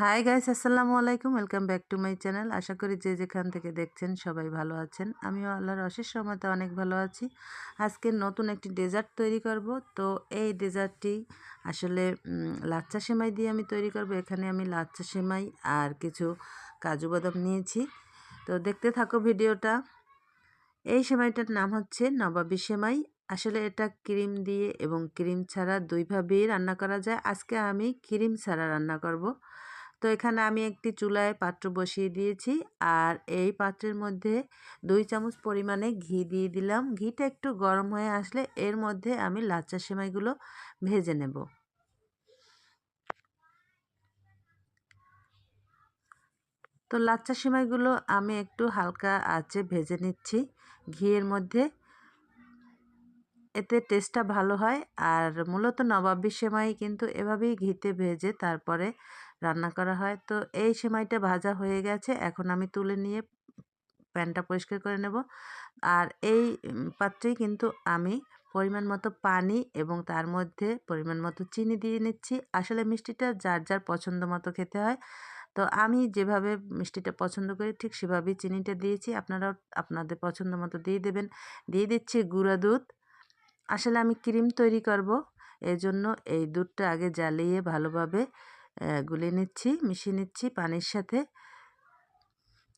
High guys আসসালামু আলাইকুম। Welcome back to my channel আশা করি যে যেখান থেকে দেখছেন সবাই ভালো আছেন। আমিও আল্লাহর অশেষ সময়তে অনেক ভালো আছি। আজকে নতুন একটি ডেজার্ট তৈরি করব। তো এই ডেজার্টটি আসলে লাচ্চা সেমাই দিয়ে আমি তৈরি করব। এখানে আমি লাচ্চা সেমাই আর কিছু কাজু বাদাম নিয়েছি। তো দেখতে থাকো ভিডিওটা। এই সেমাইটার নাম হচ্ছে নবাবী সেমাই। আসলে এটা ক্রিম দিয়ে এবং ক্রিম ছাড়া দুইভাবেই রান্না করা যায়। আজকে আমি ক্রিম ছাড়া রান্না করব। তো এখানে আমি একটি চুলায় পাত্র বসিয়ে দিয়েছি। আর এই পাত্রের মধ্যে দুই চামচ পরিমাণে ঘি দিয়ে দিলাম। ঘিটা একটু গরম হয়ে আসলে এর মধ্যে আমি লাচ্চা সেমাইগুলো ভেজে নেব। তো লাচ্চা সেমাইগুলো আমি একটু হালকা আঁচে ভেজে নিচ্ছি। ঘিয়ের মধ্যে এতে টেস্টটা ভালো হয়। আর মূলত নবাবী সেমাই কিন্তু এভাবেই ঘিতে ভেজে তারপরে রান্না করা হয়। তো এই সেমাইটা ভাজা হয়ে গেছে। এখন আমি তুলে নিয়ে প্যানটা পরিষ্কার করে নেব। আর এই পাত্রেই কিন্তু আমি পরিমাণ মতো পানি এবং তার মধ্যে পরিমাণ মতো চিনি দিয়ে নিচ্ছি। আসলে মিষ্টিটা যার যার পছন্দ মতো খেতে হয়। তো আমি যেভাবে মিষ্টিটা পছন্দ করি ঠিক সেভাবেই চিনিটা দিয়েছি। আপনারাও আপনাদের পছন্দ মতো দিয়ে দেবেন। দিয়ে দিচ্ছি গুঁড়া দুধ। আসলে আমি ক্রিম তৈরি করব। এই জন্য এই দুধটা আগে জ্বালিয়ে ভালোভাবে গুলে নিচ্ছি, মিশিয়ে নিচ্ছি পানির সাথে।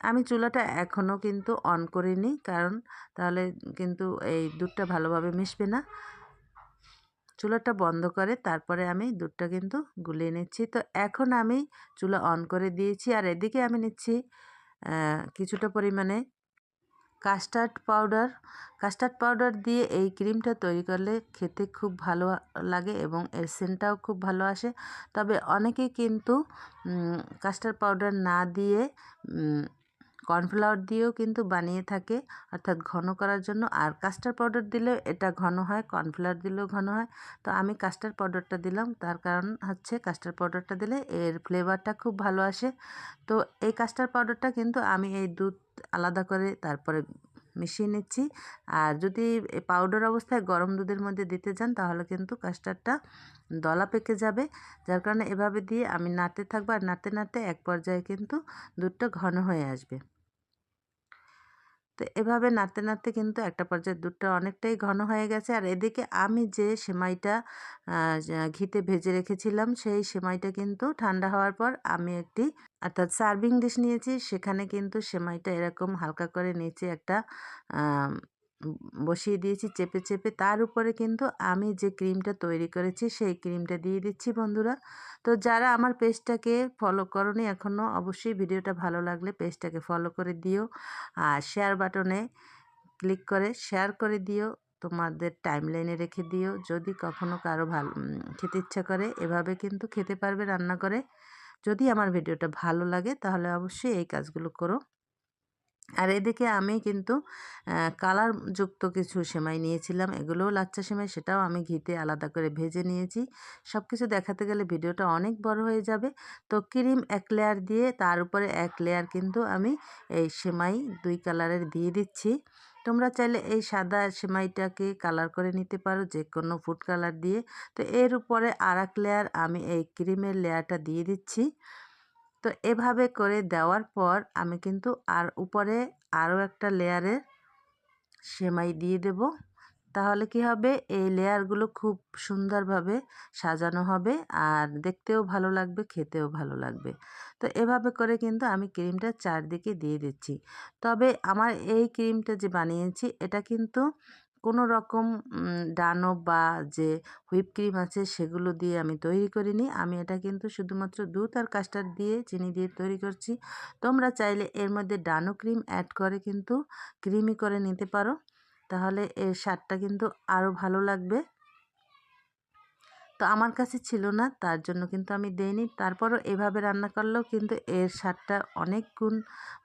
আমি চুলাটা এখনও কিন্তু অন করিনি কারণ তাহলে কিন্তু এই দুধটা ভালোভাবে মিশবে না। চুলাটা বন্ধ করে তারপরে আমি দুধটা কিন্তু গুলিয়ে নিচ্ছি। তো এখন আমি চুলা অন করে দিয়েছি আর এদিকে আমি নিচ্ছি কিছুটা পরিমাণে কাস্টার্ড পাউডার কাস্টার্ড পাউডার দিয়ে এই ক্রিমটা তৈরি করলে খেতে খুব ভালো লাগে এবং এর সেন্টটাও খুব ভালো আসে। তবে অনেকে কিন্তু কাস্টার্ড পাউডার না দিয়ে কর্নফ্লাওয়ার দিয়েও কিন্তু বানিয়ে থাকে। অর্থাৎ ঘন করার জন্য। আর কাস্টার্ড পাউডার দিলেও এটা ঘন হয়, কর্নফ্লাওয়ার দিলেও ঘন হয়। তো আমি কাস্টার্ড পাউডারটা দিলাম। তার কারণ হচ্ছে কাস্টার্ড পাউডারটা দিলে এর ফ্লেভারটা খুব ভালো আসে। তো এই কাস্টার্ড পাউডারটা কিন্তু আমি এই দুধ আলাদা করে তারপরে মিশিয়ে নিচ্ছি। আর যদি পাউডার অবস্থায় গরম দুধের মধ্যে দিতে যান তাহলে কিন্তু কাস্টার্ডটা দলা পেকে যাবে। যার কারণে এভাবে দিয়ে আমি নাড়তে থাকব। আর নাড়তে নাড়তে এক পর্যায়ে কিন্তু দুধটা ঘন হয়ে আসবে। তো, এভাবে নাড়তে নাড়তে কিন্তু একটা পর্যায়ে দুধটা অনেকটাই ঘন হয়ে গেছে। আর এদিকে আমি যে সেমাইটা ঘিতে ভেজে রেখেছিলাম, সেই সেমাইটা কিন্তু ঠান্ডা হওয়ার পর আমি একটি, অর্থাৎ সার্ভিং ডিশ নিয়েছি। সেখানে কিন্তু সেমাইটা এরকম হালকা করে নিচে একটা বসিয়ে দিয়েছি চেপে চেপে। তার উপরে কিন্তু আমি যে ক্রিমটা তৈরি করেছি, সেই ক্রিমটা দিয়ে দিচ্ছি বন্ধুরা। তো যারা আমার পেজটাকে ফলো করনি এখনও অবশ্যই ভিডিওটা ভালো লাগলে পেজটাকে ফলো করে দিও। আর শেয়ার বাটনে ক্লিক করে শেয়ার করে দিও। তোমাদের টাইম লাইনে রেখে দিও। যদি কখনও কারও ভালো খেতে ইচ্ছা করে, এভাবে কিন্তু খেতে পারবে রান্না করে যদি আমার ভিডিওটা ভালো লাগে, তাহলে অবশ্যই এই কাজগুলো করো। আর এদিকে আমি কিন্তু কালারযুক্ত কিছু সেমাই নিয়েছিলাম। এগুলোও লাচ্চা সেমাই, সেটাও আমি ঘিতে আলাদা করে ভেজে নিয়েছি। সব কিছু দেখাতে গেলে ভিডিওটা অনেক বড় হয়ে যাবে। তো ক্রিম এক লেয়ার দিয়ে, তার উপরে এক লেয়ার কিন্তু আমি এই সেমাই দুই কালারের দিয়ে দিচ্ছি। তোমরা চাইলে এই সাদা সেমাইটাকে কালার করে নিতে পারো যে কোনো ফুড কালার দিয়ে। তো এর উপরে আর এক লেয়ার আমি এই ক্রিমের লেয়ারটা দিয়ে দিচ্ছি। তো এভাবে করে দেওয়ার পর আমি কিন্তু আর উপরে আরও একটা লেয়ারে সেমাই দিয়ে দেব। তাহলে কি হবে? এই লেয়ারগুলো খুব সুন্দরভাবে সাজানো হবে আর দেখতেও ভালো লাগবে, খেতেও ভালো লাগবে। তো এভাবে করে কিন্তু আমি ক্রিমটা চারদিকে দিয়ে দিচ্ছি। তবে আমার এই ক্রিমটা যে বানিয়েছি, এটা কিন্তু কোনো রকম ডানব বা যে হুইপ ক্রিম আছে সেগুলো দিয়ে আমি তৈরি করিনি আমি এটা কিন্তু শুধুমাত্র দুধ আর কাস্টার্ড দিয়ে, চিনি দিয়ে তৈরি করছি। তোমরা চাইলে এর মধ্যে ডানো ক্রিম অ্যাড করে কিন্তু ক্রিমি করে নিতে পারো। তাহলে এর স্বাদটা কিন্তু আরও ভালো লাগবে। তো আমার কাছে ছিল না, তার জন্য কিন্তু আমি দেইনি। তারপরও এভাবে রান্না করলেও কিন্তু এর স্বাদটা অনেক গুণ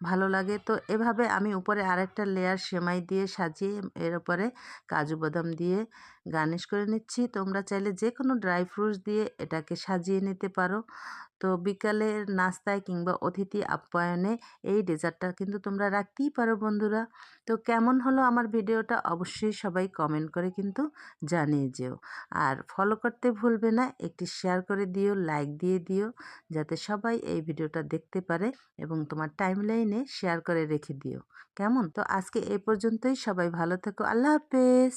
ভালো লাগে। তো এভাবে আমি উপরে আরেকটা লেয়ার সেমাই দিয়ে সাজিয়ে এর উপরে কাজু বাদাম দিয়ে গার্নিশ করে নিচ্ছি। তোমরা চাইলে যে কোনো ড্রাই ফ্রুটস দিয়ে এটাকে সাজিয়ে নিতে পারো। তো বিকালের নাস্তায় কিংবা অতিথি আপ্যায়নে এই ডেজার্টটা কিন্তু তোমরা রাখতেই পারো বন্ধুরা। তো কেমন হলো আমার ভিডিওটা অবশ্যই সবাই কমেন্ট করে কিন্তু জানিয়ে যেও। আর ফলো করতে ভুলবে না, একটি শেয়ার করে দিও লাইক দিয়ে দিও, যাতে সবাই এই ভিডিওটা দেখতে পারে এবং তোমার টাইমলাইনে শেয়ার করে রেখে দিও। কেমন? তো আজকে এই পর্যন্তই, সবাই ভালো থেকো, আল্লাহ হাফেজ।